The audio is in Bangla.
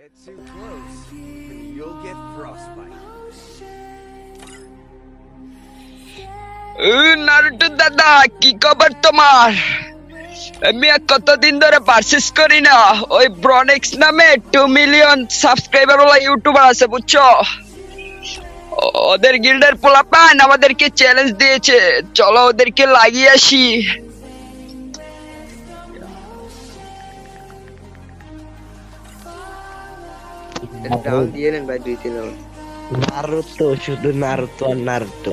Get too close, and you'll get frostbite. আমি কতদিন ধরে করি না। ওই নামে টু মিলিয়ন সাবস্ক্রাইবার ওলা ইউটিউবার আছে বুঝছ? ওদের আমাদেরকে চ্যালেঞ্জ দিয়েছে। চলো ওদেরকে লাগিয়ে আসি। ডাউন দিয়ে নেন ভাই দুই তিন রাউন্ড নারুতো শুধু নারুতো আর নারুতো